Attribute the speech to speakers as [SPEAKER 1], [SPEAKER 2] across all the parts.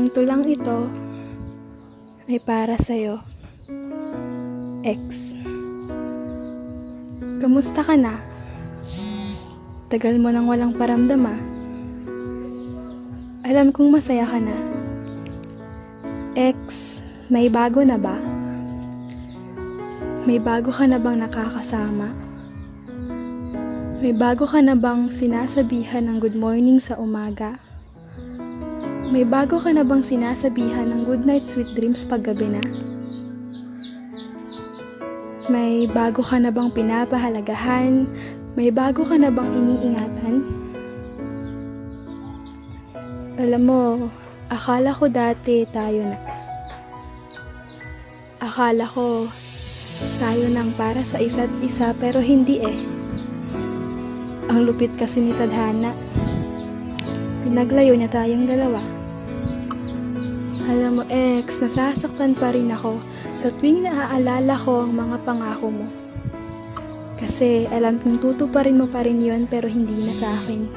[SPEAKER 1] Ang tulang ito ay para sa'yo. X. Kamusta ka na? Tagal mo nang walang paramdam ah. Alam kong masaya ka na. X, may bago na ba? May bago ka na bang nakakasama? May bago ka na bang sinasabihan ng good morning sa umaga? May bago ka na bang sinasabihan ng good night sweet dreams paggabi na? May bago ka na bang pinapahalagahan? May bago ka na bang iniingatan? Alam mo, akala ko dati tayo na. Akala ko tayo nang para sa isa't isa pero hindi eh. Ang lupit kasi ni Tadhana. Pinaglayo niya tayong dalawa. Alam mo, ex, nasasaktan pa rin ako sa tuwing naaalala ko ang mga pangako mo. Kasi alam kong tutuparin mo pa rin yon pero hindi na sa akin.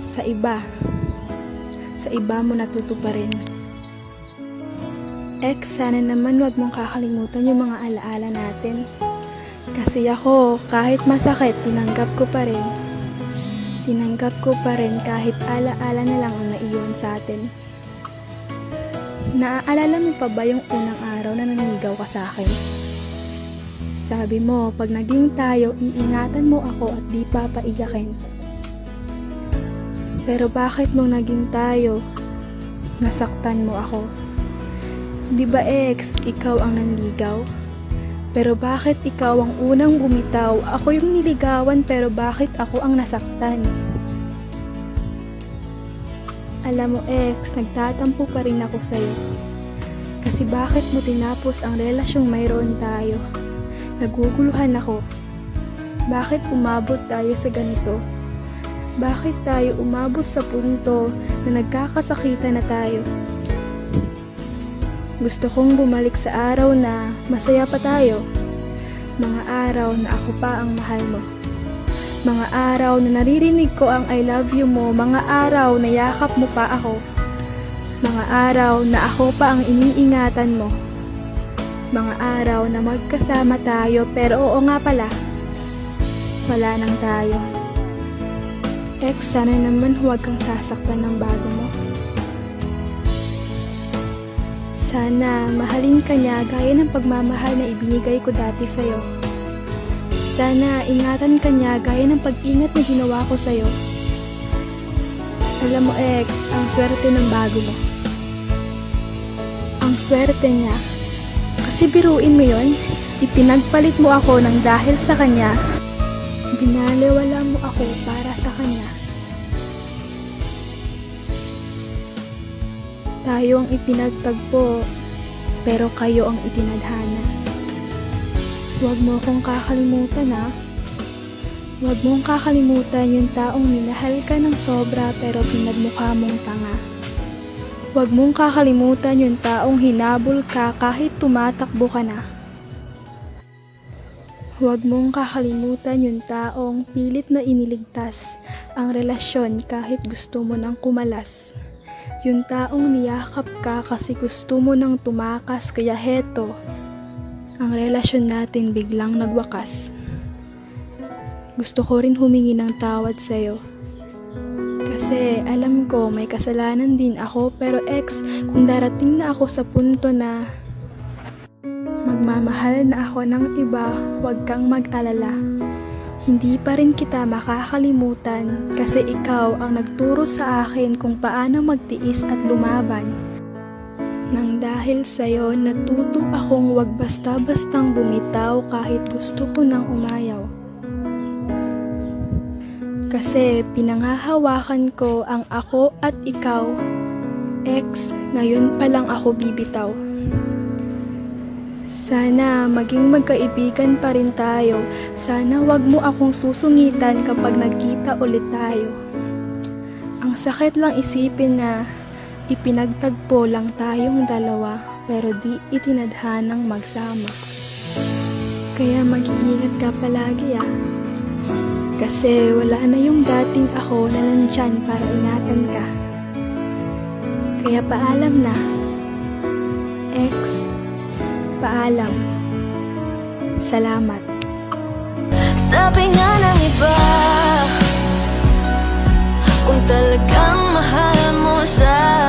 [SPEAKER 1] Sa iba. Sa iba mo natutuparin. Ex, sana naman wag mong kakalimutan yung mga alaala natin. Kasi ako, kahit masakit, tinanggap ko pa rin. Tinanggap ko pa rin kahit alaala na lang ang naiyon sa atin. Naaalala mo pa ba yung unang araw na naninigaw ka sa akin? Sabi mo, pag naging tayo, iingatan mo ako at di papaiyakin. Pero bakit nung naging tayo, nasaktan mo ako? Di ba ex, ikaw ang nanligaw? Pero bakit ikaw ang unang bumitaw? Ako yung niligawan pero bakit ako ang nasaktan? Alam mo ex, nagtatampo pa rin ako sa'yo. Kasi bakit mo tinapos ang relasyong mayroon tayo? Naguguluhan ako. Bakit umabot tayo sa ganito? Bakit tayo umabot sa punto na nagkakasakitan na tayo? Gusto kong bumalik sa araw na masaya pa tayo. Mga araw na ako pa ang mahal mo. Mga araw na naririnig ko ang I love you mo. Mga araw na yakap mo pa ako. Mga araw na ako pa ang iniingatan mo. Mga araw na magkasama tayo pero oo nga pala. Wala nang tayo. Ex, sana naman huwag kang sasaktan ng bago mo. Sana mahalin ka niya gaya ng pagmamahal na ibinigay ko dati sa'yo. Sana ingatan ka niya gaya ng pag-ingat na ginawa ko sa'yo. Alam mo ex, ang swerte ng bago mo. Ang swerte niya. Kasi biruin mo yon, ipinagpalit mo ako ng dahil sa kanya. Binalewala mo ako para sa kanya. Tayo ang ipinagtagpo, pero kayo ang itinadhana. Huwag mo akong kakalimutan ha. Huwag mong kakalimutan yung taong minahal ka ng sobra pero pinagmukha mong tanga. Huwag mong kakalimutan yung taong hinabol ka kahit tumatakbo ka na. Huwag mong kakalimutan yung taong pilit na iniligtas ang relasyon kahit gusto mo nang kumalas. Yung taong niyakap ka kasi gusto mo nang tumakas kaya heto, ang relasyon natin biglang nagwakas. Gusto ko rin humingi ng tawad sa'yo. Kasi alam ko may kasalanan din ako pero ex, kung darating na ako sa punto na magmamahal na ako ng iba, huwag kang mag-alala. Hindi pa rin kita makakalimutan kasi ikaw ang nagturo sa akin kung paano magtiis at lumaban. Nang dahil sa'yo, natuto akong wag basta-bastang bumitaw kahit gusto ko nang umayaw. Kasi pinangahawakan ko ang ako at ikaw. Ex, ngayon pa lang ako bibitaw. Sana maging magkaibigan pa rin tayo. Sana wag mo akong susungitan kapag nagkita ulit tayo. Ang sakit lang isipin na Ipinagtagpo lang tayong dalawa pero di itinadhanang magsama. Kaya mag-iingat ka palagi ah. Kasi wala na yung dating ako na nandyan para ingatan ka. Kaya paalam na. Ex, paalam. Salamat.
[SPEAKER 2] Sabi nga ng iba Kung talagang mahal mo siya